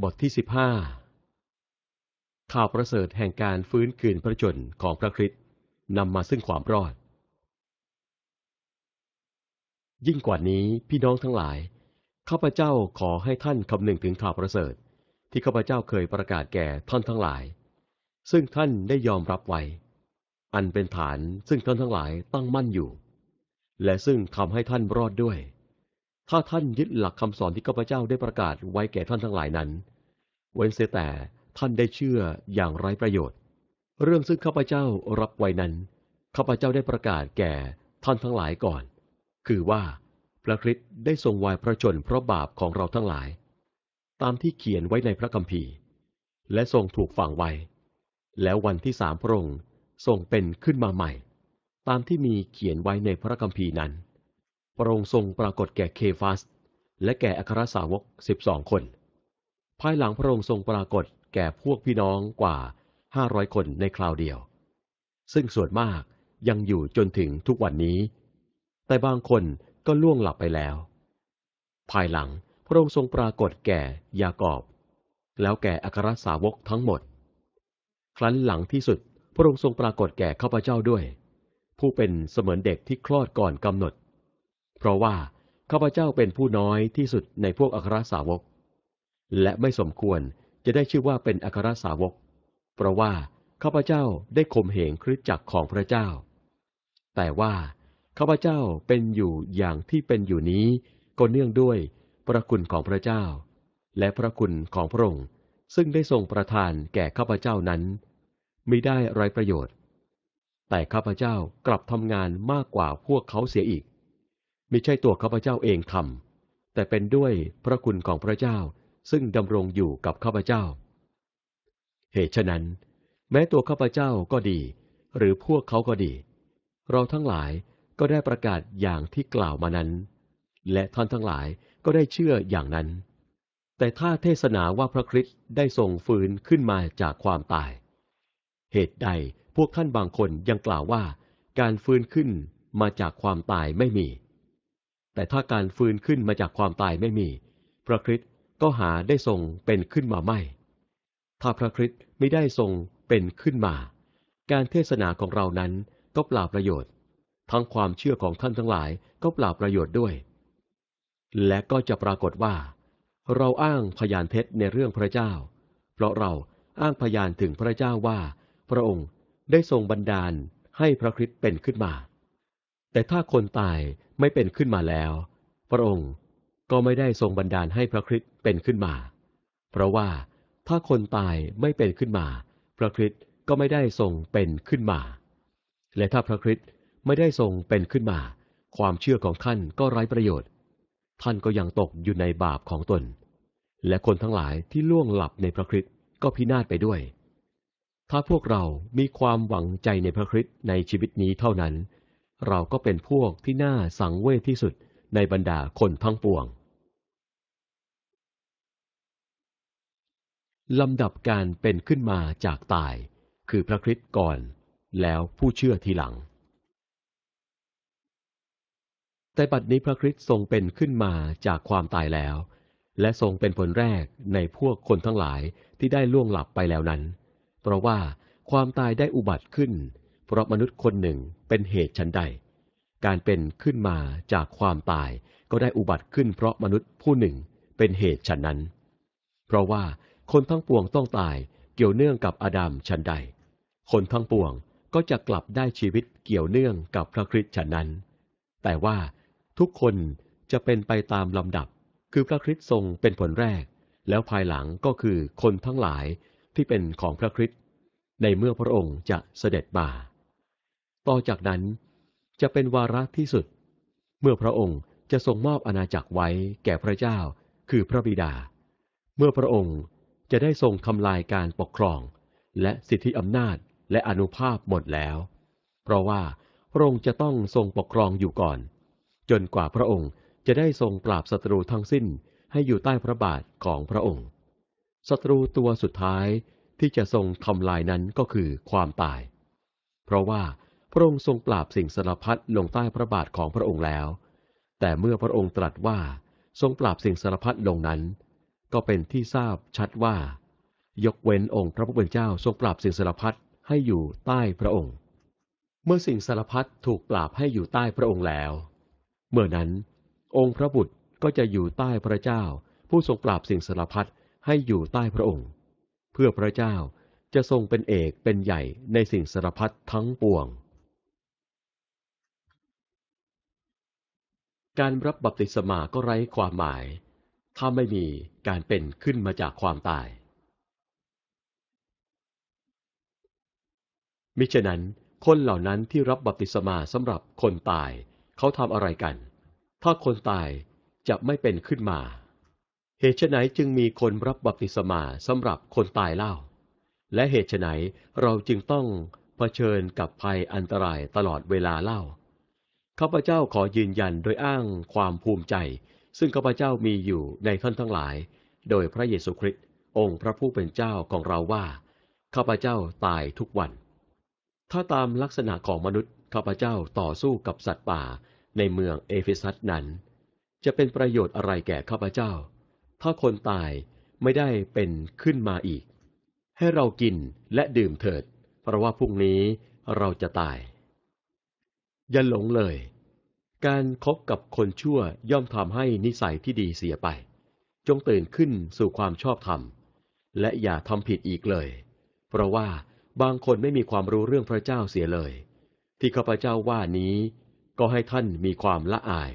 บทที่สิบห้าข่าวประเสริฐแห่งการฟื้นคืนพระชนของพระคริสต์นำมาซึ่งความรอด ยิ่งกว่านี้พี่น้องทั้งหลาย ข้าพเจ้าขอให้ท่านคำนึงถึงข่าวประเสริฐ ที่ข้าพเจ้าเคยประกาศแก่ท่านทั้งหลาย ซึ่งท่านได้ยอมรับไว้ อันเป็นฐานซึ่งท่านทั้งหลายตั้งมั่นอยู่ และซึ่งทำให้ท่านรอดด้วย ถ้าท่านยึดหลักคำสอนที่ข้าพเจ้าได้ประกาศไว้แก่ท่านทั้งหลายนั้น เว้นเสียแต่ท่านได้เชื่ออย่างไร้ประโยชน์ เรื่องซึ่งข้าพเจ้ารับไว้นั้นข้าพเจ้าได้ประกาศแก่ท่านทั้งหลายก่อน คือว่าพระคริสต์ได้ทรงวายพระชนเพราะบาปของเราทั้งหลาย ตามที่เขียนไว้ในพระคัมภีร์ และทรงถูกฝังไว้ แล้ววันที่สามพระองค์ทรงเป็นขึ้นมาใหม่ ตามที่มีเขียนไว้ในพระคัมภีร์นั้น พระองค์ทรงปรากฏแก่เคฟัส และแก่อัครสาวกสิบสองคน ภายหลังพระองค์ทรงปรากฏแก่พวกพี่น้องกว่าห้าร้อยคนในคราวเดียว ซึ่งส่วนมากยังอยู่จนถึงทุกวันนี้ แต่บางคนก็ล่วงหลับไปแล้ว ภายหลังพระองค์ทรงปรากฏแก่ยากอบ แล้วแก่อัครสาวกทั้งหมด ครั้นหลังที่สุดพระองค์ทรงปรากฏแก่ข้าพเจ้าด้วย ผู้เป็นเสมือนเด็กที่คลอดก่อนกำหนด เพราะว่าข้าพเจ้าเป็นผู้น้อยที่สุดในพวกอัครสาวก และไม่สมควรจะได้ชื่อว่าเป็นอัครสาวก เพราะว่าข้าพเจ้าได้ข่มเหงคริสตจักรของพระเจ้า แต่ว่าข้าพเจ้าเป็นอยู่อย่างที่เป็นอยู่นี้ก็เนื่องด้วยพระคุณของพระเจ้า และพระคุณของพระองค์ซึ่งได้ทรงประทานแก่ข้าพเจ้านั้นไม่ได้ไรประโยชน์ แต่ข้าพเจ้ากลับทำงานมากกว่าพวกเขาเสียอีก ม่ใช่ตัวข้าพเจ้าเองทำแต่เป็นด้วยพระคุณของพระเจ้าซึ่งดำรงอยู่กับข้าพเจ้า เหตุฉะนั้น แม้ตัวข้าพเจ้าก็ดี หรือพวกเขาก็ดี เราทั้งหลายก็ได้ประกาศอย่างที่กล่าวมานั้น และท่านทั้งหลายก็ได้เชื่ออย่างนั้น แต่ถ้าเทศนาว่าพระคริสต์ได้ทรงฟื้นขึ้นมาจากความตาย เหตุใดพวกท่านบางคนยังกล่าวว่า การฟื้นขึ้นมาจากความตายไม่มี แต่ถ้าการฟื้นขึ้นมาจากความตายไม่มี พระคริสต์ก็หาได้ทรงเป็นขึ้นมาไม่ ถ้าพระคริสต์ไม่ได้ทรงเป็นขึ้นมา การเทศนาของเรานั้นก็เปล่าประโยชน์ ทั้งความเชื่อของท่านทั้งหลายก็เปล่าประโยชน์ด้วย และก็จะปรากฏว่า เราอ้างพยานเท็จในเรื่องพระเจ้า เพราะเราอ้างพยานถึงพระเจ้าว่า พระองค์ได้ทรงบันดาลให้พระคริสต์เป็นขึ้นมา แต่ถ้าคนตายไม่เป็นขึ้นมาแล้ว พระองค์ก็ไม่ได้ทรงบันดาลให้พระคริสต์เป็นขึ้นมา เพราะว่าถ้าคนตายไม่เป็นขึ้นมา พระคริสต์ก็ไม่ได้ทรงเป็นขึ้นมา และถ้าพระคริสต์ไม่ได้ทรงเป็นขึ้นมา ความเชื่อของท่านก็ไร้ประโยชน์ ท่านก็ยังตกอยู่ในบาปของตน และคนทั้งหลายที่ล่วงหลับในพระคริสต์ก็พินาศไปด้วย ถ้าพวกเรามีความหวังใจในพระคริสต์ในชีวิตนี้เท่านั้น เราก็เป็นพวกที่น่าสังเวชที่สุดในบรรดาคนทั้งปวง ลำดับการเป็นขึ้นมาจากตาย คือพระคริสต์ก่อน แล้วผู้เชื่อทีหลัง แต่บัดนี้พระคริสต์ทรงเป็นขึ้นมาจากความตายแล้ว และทรงเป็นผลแรกในพวกคนทั้งหลายที่ได้ล่วงหลับไปแล้วนั้น เพราะว่าความตายได้อุบัติขึ้น เพราะมนุษย์คนหนึ่งเป็นเหตุชันใด การเป็นขึ้นมาจากความตายก็ได้อุบัติขึ้นเพราะมนุษย์ผู้หนึ่งเป็นเหตุฉันนั้น เพราะว่าคนทั้งปวงต้องตายเกี่ยวเนื่องกับอาดัมฉันใด คนทั้งปวงก็จะกลับได้ชีวิตเกี่ยวเนื่องกับพระคริสต์ฉันนั้น แต่ว่าทุกคนจะเป็นไปตามลำดับ คือพระคริสต์ทรงเป็นผลแรก แล้วภายหลังก็คือคนทั้งหลายที่เป็นของพระคริสต์ในเมื่อพระองค์จะเสด็จมา ต่อจากนั้นจะเป็นวาระที่สุด เมื่อพระองค์จะทรงมอบอาณาจักรไว้แก่พระเจ้าคือพระบิดา เมื่อพระองค์จะได้ทรงทำลายการปกครอง และสิทธิอำนาจและอนุภาพหมดแล้ว เพราะว่าพระองค์จะต้องทรงปกครองอยู่ก่อน จนกว่าพระองค์จะได้ทรงปราบศัตรูทั้งสิ้นให้อยู่ใต้พระบาทของพระองค์ศัตรูตัวสุดท้ายที่จะทรงทำลายนั้นก็คือความตาย เพราะว่า พระองค์ทรงปราบสิ่งสารพัดลงใต้พระบาทของพระองค์แล้ว แต่เมื่อพระองค์ตรัสว่าทรงปราบสิ่งสารพัดลงนั้น ก็เป็นที่ทราบชัดว่า ยกเว้นองค์พระผู้เป็นเจ้าทรงปราบสิ่งสารพัดให้อยู่ใต้พระองค์ เมื่อสิ่งสารพัดถูกปราบให้อยู่ใต้พระองค์แล้ว เมื่อนั้น องค์พระบุตรก็จะอยู่ใต้พระเจ้า ผู้ทรงปราบสิ่งสารพัดให้อยู่ใต้พระองค์ เพื่อพระเจ้าจะทรงเป็นเอกเป็นใหญ่ในสิ่งสารพัดทั้งปวง การรับบัพติศมาก็ไร้ความหมาย ถ้าไม่มีการเป็นขึ้นมาจากความตาย มิฉะนั้น คนเหล่านั้นที่รับบัพติศมาสำหรับคนตาย เขาทำอะไรกัน ถ้าคนตายจะไม่เป็นขึ้นมา เหตุไฉนจึงมีคนรับบัพติศมาสำหรับคนตายเล่า และเหตุไฉนเราจึงต้องเผชิญกับภัยอันตรายตลอดเวลาเล่า ข้าพเจ้าขอยืนยันโดยอ้างความภูมิใจ ซึ่งข้าพเจ้ามีอยู่ในท่านทั้งหลาย โดยพระเยซูคริสต์องค์พระผู้เป็นเจ้าของเราว่าข้าพเจ้าตายทุกวัน ถ้าตามลักษณะของมนุษย์ข้าพเจ้าต่อสู้กับสัตว์ป่าในเมืองเอเฟซัสนั้น จะเป็นประโยชน์อะไรแก่ข้าพเจ้า ถ้าคนตายไม่ได้เป็นขึ้นมาอีก ให้เรากินและดื่มเถิด เพราะว่าพรุ่งนี้เราจะตาย อย่าหลงเลย การคบกับคนชั่วย่อมทำให้นิสัยที่ดีเสียไป จงตื่นขึ้นสู่ความชอบธรรม และอย่าทำผิดอีกเลย เพราะว่าบางคนไม่มีความรู้เรื่องพระเจ้าเสียเลย ที่ข้าพเจ้าว่านี้ก็ให้ท่านมีความละอาย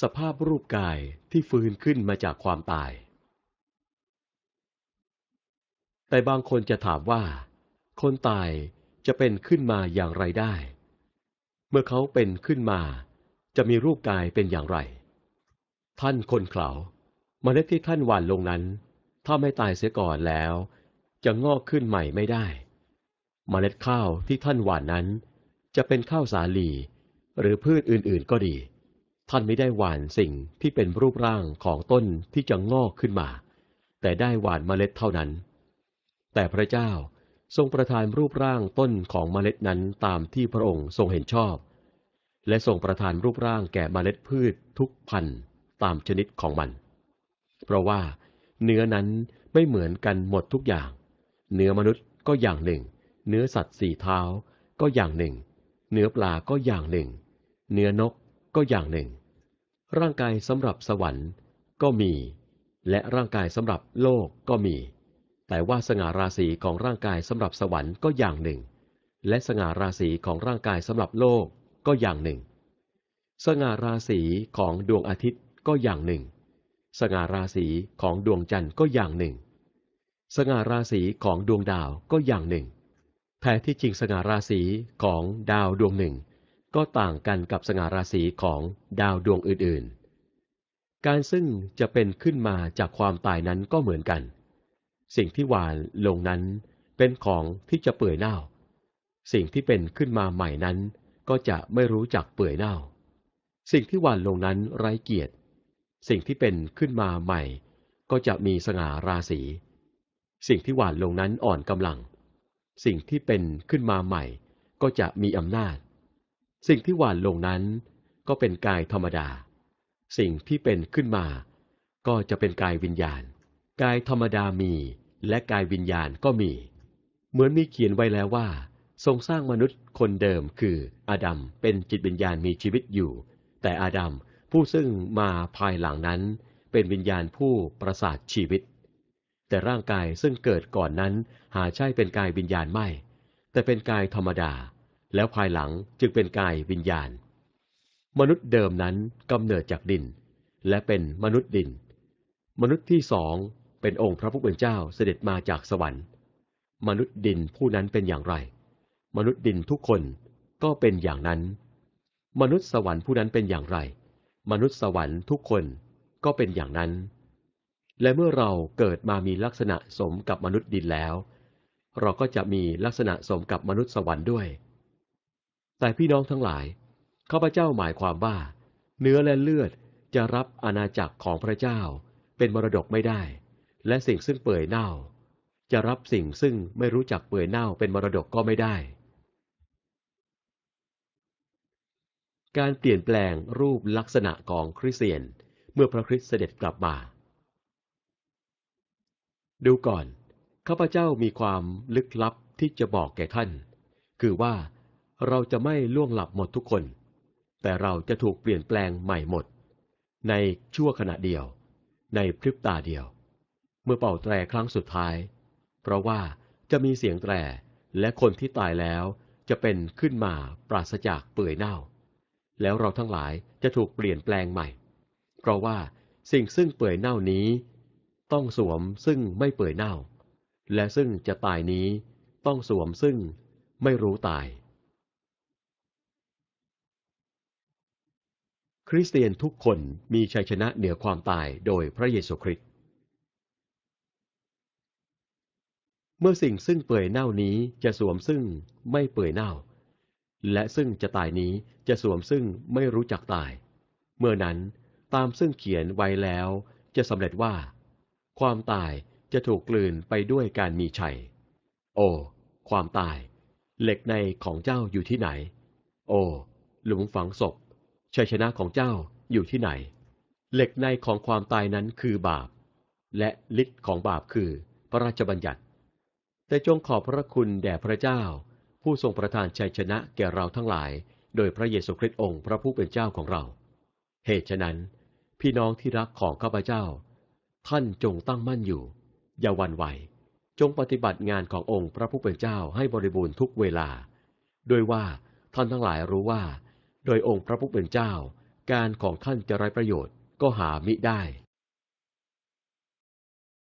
สภาพรูปกายที่ฟื้นขึ้นมาจากความตาย แต่บางคนจะถามว่า คนตายจะเป็นขึ้นมาอย่างไรได้ เมื่อเขาเป็นขึ้นมา จะมีรูปกายเป็นอย่างไร ท่านคนเขาเมล็ดที่ท่านหว่านลงนั้น ถ้าไม่ตายเสียก่อนแล้ว จะงอกขึ้นใหม่ไม่ได้ เมล็ดข้าวที่ท่านหว่านนั้น จะเป็นข้าวสาลี หรือพืชอื่นๆก็ดี ท่านไม่ได้หว่านสิ่งที่เป็นรูปร่างของต้นที่จะงอกขึ้นมา แต่ได้หว่านเมล็ดเท่านั้น แต่พระเจ้า ทรงประทานรูปร่างต้นของเมล็ดนั้นตามที่พระองค์ทรงเห็นชอบ และทรงประทานรูปร่างแก่เมล็ดพืชทุกพันธุ์ตามชนิดของมัน เพราะว่าเนื้อนั้นไม่เหมือนกันหมดทุกอย่าง เนื้อมนุษย์ก็อย่างหนึ่ง เนื้อสัตว์สี่เท้าก็อย่างหนึ่ง เนื้อปลาก็อย่างหนึ่ง เนื้อนกก็อย่างหนึ่ง ร่างกายสำหรับสวรรค์ก็มี และร่างกายสำหรับโลกก็มี แต่ว่าสง่าราศีของร่างกายสำหรับสวรรค์ก็อย่างหนึ่ง และสง่าราศีของร่างกายสำหรับโลกก็อย่างหนึ่ง สง่าราศีของดวงอาทิตย์ก็อย่างหนึ่ง สง่าราศีของดวงจันทร์ก็อย่างหนึ่ง สง่าราศีของดวงดาวก็อย่างหนึ่ง แท้ที่จริงสง่าราศีของดาวดวงหนึ่ง ก็ต่างกันกับสง่าราศีของดาวดวงอื่นๆ การซึ่งจะเป็นขึ้นมาจากความตายนั้นก็เหมือนกัน สิ่งที่หวานลงนั้นเป็นของที่จะเปื่อยเน่า สิ่งที่เป็นขึ้นมาใหม่นั้น ก็จะไม่รู้จักเปื่อยเน่า สิ่งที่หวานลงนั้นไร้เกียรติ สิ่งที่เป็นขึ้นมาใหม่ ก็จะมีสง่าราศี สิ่งที่หวานลงนั้นอ่อนกำลัง สิ่งที่เป็นขึ้นมาใหม่ ก็จะมีอำนาจ สิ่งที่หวานลงนั้น ก็เป็นกายธรรมดา สิ่งที่เป็นขึ้นมา ก็จะเป็นกายวิญญาณ กายธรรมดามี และกายวิญญาณก็มี เหมือนมีเขียนไว้แล้วว่า ทรงสร้างมนุษย์คนเดิมคืออาดัมเป็นจิตวิญญาณมีชีวิตอยู่ แต่อาดัมผู้ซึ่งมาภายหลังนั้น เป็นวิญญาณผู้ประสาทชีวิต แต่ร่างกายซึ่งเกิดก่อนนั้นหาใช่เป็นกายวิญญาณไม่ แต่เป็นกายธรรมดา แล้วภายหลังจึงเป็นกายวิญญาณ มนุษย์เดิมนั้นกำเนิดจากดิน และเป็นมนุษย์ดิน มนุษย์ที่สอง เป็นองค์พระผู้เป็นเจ้าเสด็จมาจากสวรรค์ มนุษย์ดินผู้นั้นเป็นอย่างไร มนุษย์ดินทุกคนก็เป็นอย่างนั้น มนุษย์สวรรค์ผู้นั้นเป็นอย่างไร มนุษย์สวรรค์ทุกคนก็เป็นอย่างนั้น และเมื่อเราเกิดมามีลักษณะสมกับมนุษย์ดินแล้ว เราก็จะมีลักษณะสมกับมนุษย์สวรรค์ด้วย แต่พี่น้องทั้งหลายข้าพเจ้าหมายความว่า เนื้อและเลือดจะรับอาณาจักรของพระเจ้าเป็นมรดกไม่ได้ และสิ่งซึ่งเปื่อยเน่า จะรับสิ่งซึ่งไม่รู้จักเปื่อยเน่าเป็นมรดกก็ไม่ได้ การเปลี่ยนแปลงรูปลักษณะของคริสเตียน เมื่อพระคริสต์เสด็จกลับมา ดูก่อน ข้าพเจ้ามีความลึกลับที่จะบอกแก่ท่าน คือว่าเราจะไม่ล่วงหลับหมดทุกคน แต่เราจะถูกเปลี่ยนแปลงใหม่หมด ในชั่วขณะเดียว ในพริบตาเดียว เมื่อเป่าแตรครั้งสุดท้าย เพราะว่าจะมีเสียงแตรและคนที่ตายแล้วจะเป็นขึ้นมาปราศจากเปื่อยเน่า แล้วเราทั้งหลายจะถูกเปลี่ยนแปลงใหม่ เพราะว่าสิ่งซึ่งเปื่อยเน่านี้ ต้องสวมซึ่งไม่เปื่อยเน่า และซึ่งจะตายนี้ต้องสวมซึ่งไม่รู้ตาย คริสเตียนทุกคนมีชัยชนะเหนือความตายโดยพระเยซูคริสต์ เมื่อสิ่งซึ่งเปื่อยเน่านี้จะสวมซึ่งไม่เปื่อยเน่า และซึ่งจะตายนี้จะสวมซึ่งไม่รู้จักตาย เมื่อนั้นตามซึ่งเขียนไว้แล้วจะสำเร็จว่า ความตายจะถูกกลืนไปด้วยการมีชัย โอ้ ความตาย เหล็กในของเจ้าอยู่ที่ไหน โอ้ หลุมฝังศพ ชัยชนะของเจ้าอยู่ที่ไหน เหล็กในของความตายนั้นคือบาป และฤทธิ์ของบาปคือพระราชบัญญัติ แต่จงขอบพระคุณแด่พระเจ้า ผู้ทรงประทานชัยชนะแก่เราทั้งหลาย โดยพระเยซูคริสต์องค์พระผู้เป็นเจ้าของเรา เหตุฉะนั้น พี่น้องที่รักของข้าพเจ้า ท่านจงตั้งมั่นอยู่ อย่าวันไหว จงปฏิบัติงานขององค์พระผู้เป็นเจ้าให้บริบูรณ์ทุกเวลาโดยว่าท่านทั้งหลายรู้ว่า โดยองค์พระผู้เป็นเจ้า การของท่านจะไร้ประโยชน์ก็หามิได้